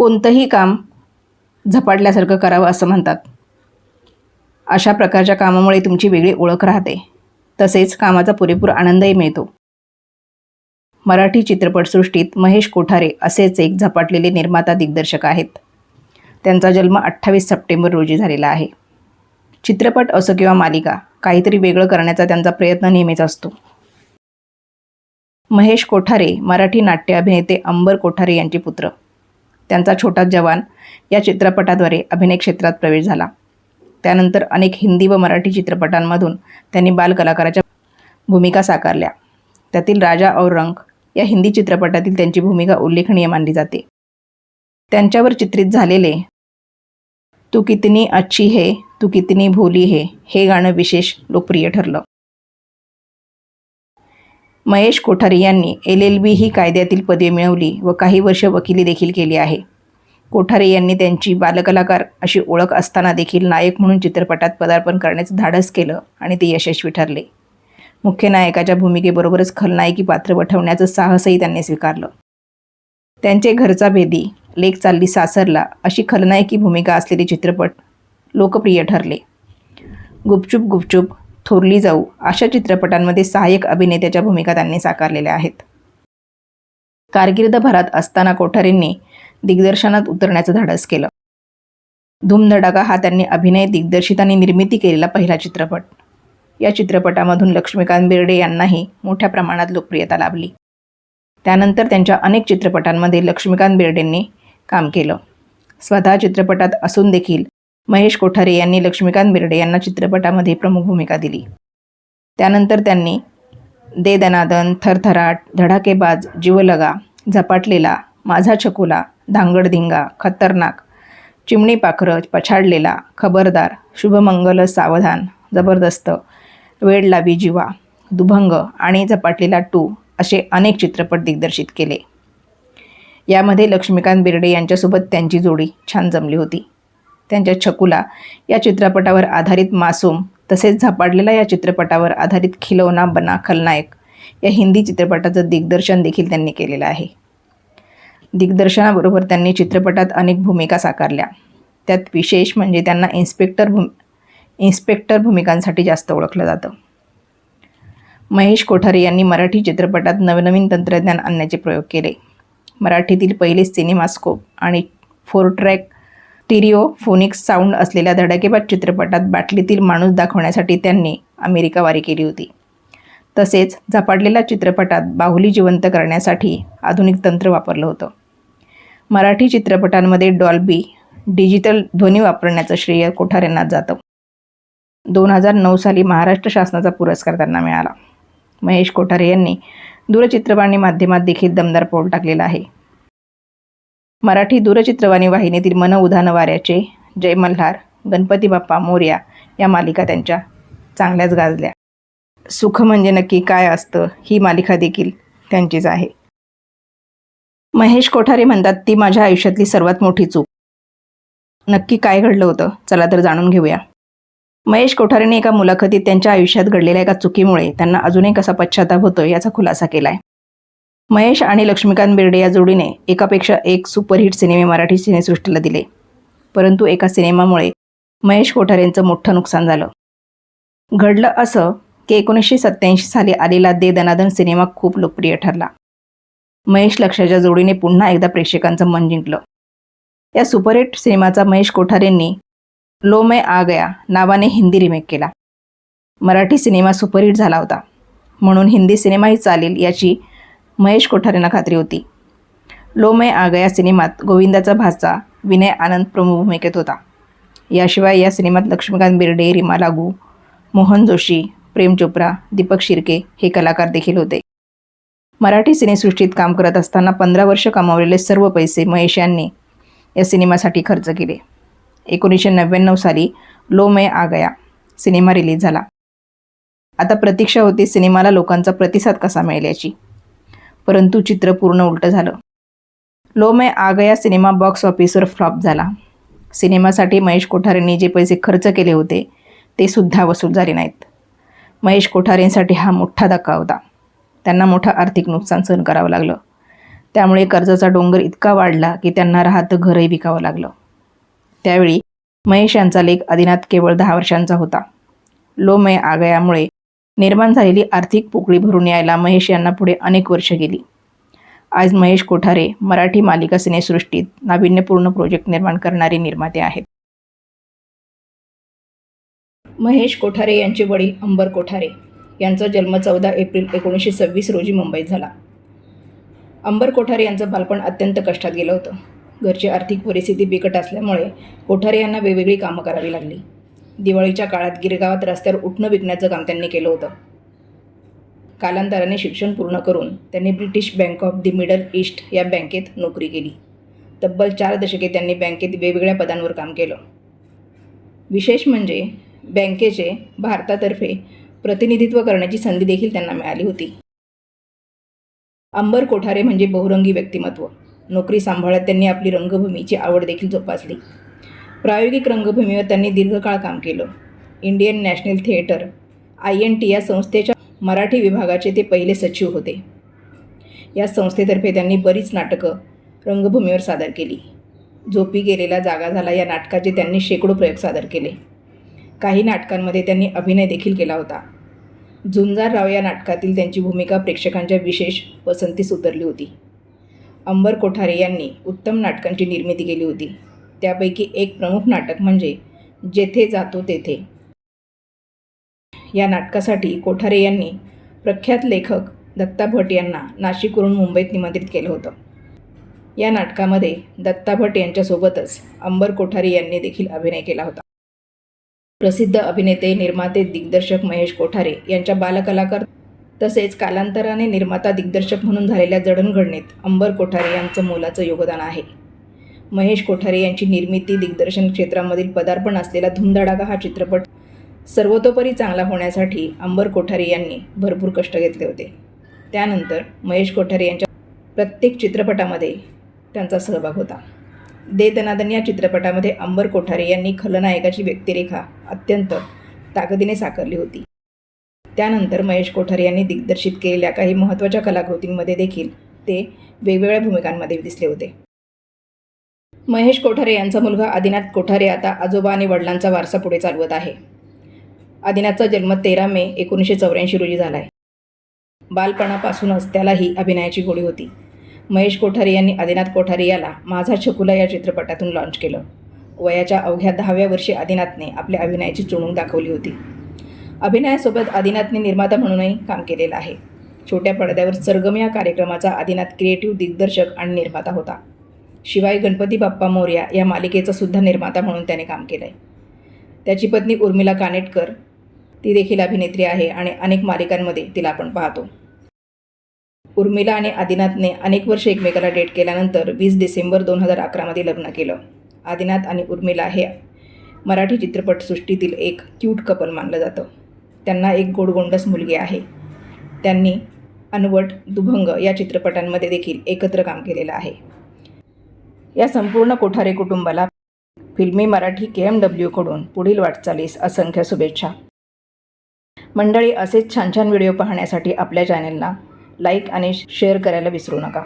कोणतंही काम झपाटल्यासारखं करावं असं म्हणतात. अशा प्रकारच्या कामामुळे तुमची वेगळी ओळख राहते. तसेच कामाचा पुरेपूर आनंदही मिळतो. मराठी चित्रपटसृष्टीत महेश कोठारे असेच एक झपाटलेले निर्माता दिग्दर्शक आहेत. त्यांचा जन्म अठ्ठावीस सप्टेंबर रोजी झालेला आहे. चित्रपट असो किंवा मालिका काहीतरी वेगळं करण्याचा त्यांचा प्रयत्न नेहमीच असतो. महेश कोठारे मराठी नाट्य अभिनेते अंबर कोठारे यांचे पुत्र. त्यांचा छोटा जवान या चित्रपटाद्वारे अभिनय क्षेत्रात प्रवेश झाला. त्यानंतर अनेक हिंदी व मराठी चित्रपटांमधून त्यांनी बालकलाकाराच्या भूमिका साकारल्या. त्यातील राजा और रंग या हिंदी चित्रपटातील त्यांची भूमिका उल्लेखनीय मानली जाते. त्यांच्यावर चित्रित झालेले तू कितनी अच्छी है तू कितनी भोली है हे गाणं विशेष लोकप्रिय ठरलं. महेश कोठारे यांनी एल एल बी ही कायद्यातील पदवी मिळवली व काही वर्ष वकिली देखील केली आहे. कोठारे यांनी त्यांची बालकलाकार अशी ओळख असताना देखील नायक म्हणून चित्रपटात पदार्पण करण्याचं धाडस केलं आणि ते यशस्वी ठरले. मुख्य नायकाच्या भूमिकेबरोबरच खलनायकी पात्र वठवण्याचं साहसही त्यांनी स्वीकारलं. त्यांचे घरचा भेदी लेख चालली सासरला अशी खलनायकी भूमिका असलेले चित्रपट लोकप्रिय ठरले. गुपचूप गुपचूप थोरली जाऊ अशा चित्रपटांमध्ये सहाय्यक अभिनेत्याच्या भूमिका त्यांनी साकारलेल्या आहेत. कारकीर्दभरात असताना कोठारेंनी दिग्दर्शनात उतरण्याचं धाडस केलं. धूमधडाका हा त्यांनी अभिनय दिग्दर्शित आणि निर्मिती केलेला पहिला चित्रपट. या चित्रपटामधून लक्ष्मीकांत बेर्डे यांनाही मोठ्या प्रमाणात लोकप्रियता लाभली. त्यानंतर त्यांच्या अनेक चित्रपटांमध्ये लक्ष्मीकांत बेर्डेंनी काम केलं. स्वतः चित्रपटात असून देखील महेश कोठारे यांनी लक्ष्मीकांत बिर्डे यांना चित्रपटामध्ये प्रमुख भूमिका दिली. त्यानंतर त्यांनी दे दनादन थरथराट धडाकेबाज जीवलगा झपाटलेला माझा छकुला धांगडधिंगा खतरनाक चिमणी पाखरं पछाडलेला खबरदार शुभमंगल सावधान जबरदस्त वेड लावी जीवा दुभंग आणि झपाटलेला टू असे अनेक चित्रपट दिग्दर्शित केले. यामध्ये लक्ष्मीकांत बिर्डे यांच्यासोबत त्यांची जोडी छान जमली होती. त्यांच्या छकुला. या चित्रपटावर आधारित मासूम तसेच झपाटलेला या चित्रपटावर आधारित खिलौना बना खलनायक या हिंदी चित्रपटाचं दिग्दर्शन देखील त्यांनी केलेलं आहे. दिग्दर्शनाबरोबर त्यांनी चित्रपटात अनेक भूमिका साकारल्या. त्यात विशेष म्हणजे त्यांना इन्स्पेक्टर भूम इन्स्पेक्टर भूमिकांसाठी जास्त ओळखलं जातं. महेश कोठारे यांनी मराठी चित्रपटात नवनवीन तंत्रज्ञान आणण्याचे प्रयोग केले. मराठीतील पहिले सिनेमास्कोप आणि फोर ट्रॅक टिरीओफोनिक्स साऊंड असलेल्या धडाकेबाद चित्रपटात बाटलीतील माणूस दाखवण्यासाठी त्यांनी अमेरिकावारी केली होती. तसेच झपाटलेल्या चित्रपटात बाहुली जिवंत करण्यासाठी आधुनिक तंत्र वापरलं होतं. मराठी चित्रपटांमध्ये डॉल्बी डिजिटल ध्वनी वापरण्याचं श्रेय कोठारेंना जातं. दोन हजार नऊ साली महाराष्ट्र शासनाचा पुरस्कार त्यांना मिळाला. महेश कोठारे यांनी दूरचित्रवाणी माध्यमात देखील दमदार पोल टाकलेला आहे. मराठी दूरचित्रवाणी वाहिनीतील मन उधान वाऱ्याचे जय मल्हार गणपती बाप्पा मोर्या या मालिका त्यांच्या चांगल्याच गाजल्या. सुख म्हणजे नक्की काय असतं ही मालिका देखील त्यांचीच आहे. महेश कोठारे म्हणतात ती माझ्या आयुष्यातली सर्वात मोठी चूक. नक्की काय घडलं होतं? चला तर जाणून घेऊया. महेश कोठारेने एका मुलाखतीत त्यांच्या आयुष्यात घडलेल्या एका चुकीमुळे त्यांना अजूनही कसा पश्चाताप होतो याचा खुलासा केला आहे महेश आणि लक्ष्मीकांत बेर्डे या जोडीने एकापेक्षा एक सुपरहिट सिनेमे मराठी सिनेसृष्टीला दिले. परंतु एका सिनेमामुळे महेश कोठारेंचं मोठं नुकसान झालं. घडलं असं की एकोणीसशे सत्त्याऐंशी साली आलेला दे दनादन सिनेमा खूप लोकप्रिय ठरला. महेश लक्षाच्या जोडीने पुन्हा एकदा प्रेक्षकांचं मन जिंकलं. या सुपरहिट सिनेमाचा महेश कोठारेंनी लो मै आ गया नावाने हिंदी रिमेक केला. मराठी सिनेमा सुपरहिट झाला होता. म्हणून हिंदी सिनेमाही चालेल याची महेश कोठारेंना खात्री होती. लो मै आ गया सिनेमात गोविंदाचा भाचा विनय आनंद प्रमुख भूमिकेत होता. याशिवाय या सिनेमात लक्ष्मीकांत बिर्डे रिमा लागू मोहन जोशी प्रेम चोप्रा दीपक शिर्के हे कलाकार देखील होते. मराठी सिनेसृष्टीत काम करत असताना पंधरा वर्ष कमावलेले सर्व पैसे महेश यांनी या सिनेमासाठी खर्च केले. एकोणीसशे नव्याण्णव साली लो मे आ गया सिनेमा रिलीज झाला. आता प्रतीक्षा होती सिनेमाला लोकांचा प्रतिसाद कसा मिळेल याची. परंतु चित्र पूर्ण उलटं झालं. लो मै आ गया सिनेमा बॉक्स ऑफिसवर फ्लॉप झाला. सिनेमासाठी महेश कोठारेंनी जे पैसे खर्च केले होते ते सुद्धा वसूल झाले नाहीत. महेश कोठारेंसाठी हा मोठा धक्का होता. त्यांना मोठं आर्थिक नुकसान सहन करावं लागलं. त्यामुळे कर्जाचा डोंगर इतका वाढला की त्यांना राहतं घरही विकावं लागलं. त्यावेळी महेश यांचा लेख आदिनाथ केवळ दहा वर्षांचा होता. लोमय आगयामुळे निर्माण झालेली आर्थिक पोकळी भरून यायला महेश यांना पुढे अनेक वर्ष गेली. आज महेश कोठारे मराठी मालिका सिनेसृष्टीत नाविन्यपूर्ण प्रोजेक्ट निर्माण करणारे निर्माते आहेत. महेश कोठारे यांचे वडील अंबर कोठारे. यांचा जन्म चौदा एप्रिल एकोणीसशे सव्वीस रोजी मुंबईत झाला. अंबर कोठारे यांचं बालपण अत्यंत कष्टात गेलं होतं. घरची आर्थिक परिस्थिती बिकट असल्यामुळे कोठारे यांना वेगवेगळी कामं करावी लागली. दिवाळीच्या काळात गिरगावात रस्त्यावर उठणं विकण्याचं काम त्यांनी केलं होतं. कालांतराने शिक्षण पूर्ण करून त्यांनी British bank of the Middle East या बँकेत नोकरी केली. तब्बल चार दशके त्यांनी बँकेत वेगवेगळ्या पदांवर काम केलं. विशेष म्हणजे बँकेचे भारतातर्फे प्रतिनिधित्व करण्याची संधी देखील त्यांना मिळाली होती. अंबर कोठारे म्हणजे बहुरंगी व्यक्तिमत्व. नोकरी सांभाळत त्यांनी आपली रंगभूमीची आवड देखील जोपासली. प्रायोगिक रंगभूमीवर त्यांनी दीर्घकाळ काम केलं. Indian National Theatre I N T या संस्थेच्या मराठी विभागाचे ते पहिले सचिव होते. या संस्थेतर्फे त्यांनी बरीच नाटकं रंगभूमीवर सादर केली. झोपी गेलेला जागा झाला या नाटकाचे त्यांनी शेकडो प्रयोग सादर केले. काही नाटकांमध्ये त्यांनी अभिनय देखील केला होता. झुंजारराव या नाटकातील त्यांची भूमिका प्रेक्षकांच्या विशेष पसंतीस उतरली होती. अंबर कोठारे यांनी उत्तम नाटकांची निर्मिती केली होती. त्यापैकी एक प्रमुख नाटक म्हणजे जेथे जातो तेथे. या नाटकासाठी कोठारे यांनी प्रख्यात लेखक दत्ता भट यांना नाशिकवरून मुंबईत निमंत्रित केलं होतं. या नाटकामध्ये दत्ता भट यांच्यासोबतच अंबर कोठारे यांनी देखील अभिनय केला होता. प्रसिद्ध अभिनेते निर्माते दिग्दर्शक महेश कोठारे यांच्या बालकलाकार तसेच कालांतराने निर्माता दिग्दर्शक म्हणून झालेल्या जडणघडणीत अंबर कोठारे यांचं मोलाचं योगदान आहे. महेश कोठारे यांची निर्मिती दिग्दर्शन क्षेत्रामधील पदार्पण असलेला धुमधडाका हा चित्रपट सर्वतोपरी चांगला होण्यासाठी अंबर कोठारे यांनी भरपूर कष्ट घेतले होते. त्यानंतर महेश कोठारे यांच्या प्रत्येक चित्रपटामध्ये त्यांचा सहभाग होता. दे दनादन या चित्रपटामध्ये अंबर कोठारे यांनी खलनायकाची व्यक्तिरेखा अत्यंत ताकदीने साकारली होती. त्यानंतर महेश कोठारे यांनी दिग्दर्शित केलेल्या काही महत्त्वाच्या कलाकृतींमध्ये देखील ते वेगवेगळ्या भूमिकांमध्ये दिसले होते. महेश कोठारे यांचा मुलगा आदिनाथ कोठारे आता आजोबा आणि वडिलांचा वारसा पुढे चालवत आहे. आदिनाथचा जन्म तेरा मे एकोणीसशे चौऱ्याऐंशी रोजी झाला आहे बालपणापासूनच त्यालाही अभिनयाची गोडी होती. महेश कोठारे यांनी आदिनाथ कोठारे याला माझा छकुला या चित्रपटातून लॉन्च केलं. वयाच्या अवघ्या दहाव्या वर्षी आदिनाथने आपल्या अभिनयाची चुणूक दाखवली होती. अभिनयासोबत आदिनाथने निर्माता म्हणूनही काम केलेलं आहे. छोट्या पडद्यावर सरगम या कार्यक्रमाचा आदिनाथ क्रिएटिव्ह दिग्दर्शक आणि निर्माता होता. शिवाय गणपती बाप्पा मोर्या या मालिकेचा सुद्धा निर्माता म्हणून त्याने काम केलं आहे त्याची पत्नी उर्मिला कानेटकर ती देखील अभिनेत्री आहे आणि अनेक मालिकांमध्ये तिला आपण पाहतो. उर्मिला आणि आदिनाथने अनेक वर्ष एकमेकाला डेट केल्यानंतर वीस डिसेंबर दोन हजार अकरामध्ये लग्न केलं. आदिनाथ आणि उर्मिला हे मराठी चित्रपटसृष्टीतील एक क्यूट कपल मानलं जातं. त्यांना एक गोडगोंडस मुलगी आहे. त्यांनी अनवट दुभंग या चित्रपटांमध्ये देखील एकत्र काम केलेलं आहे. या संपूर्ण कोठारे कुटुंबाला फिल्मी मराठी के एम डब्ल्यूकडून पुढील वाटचालीस असंख्य शुभेच्छा. मंडळी असेच छान छान व्हिडिओ पाहण्यासाठी आपल्या चॅनेलला लाईक आणि शेअर करायला विसरू नका.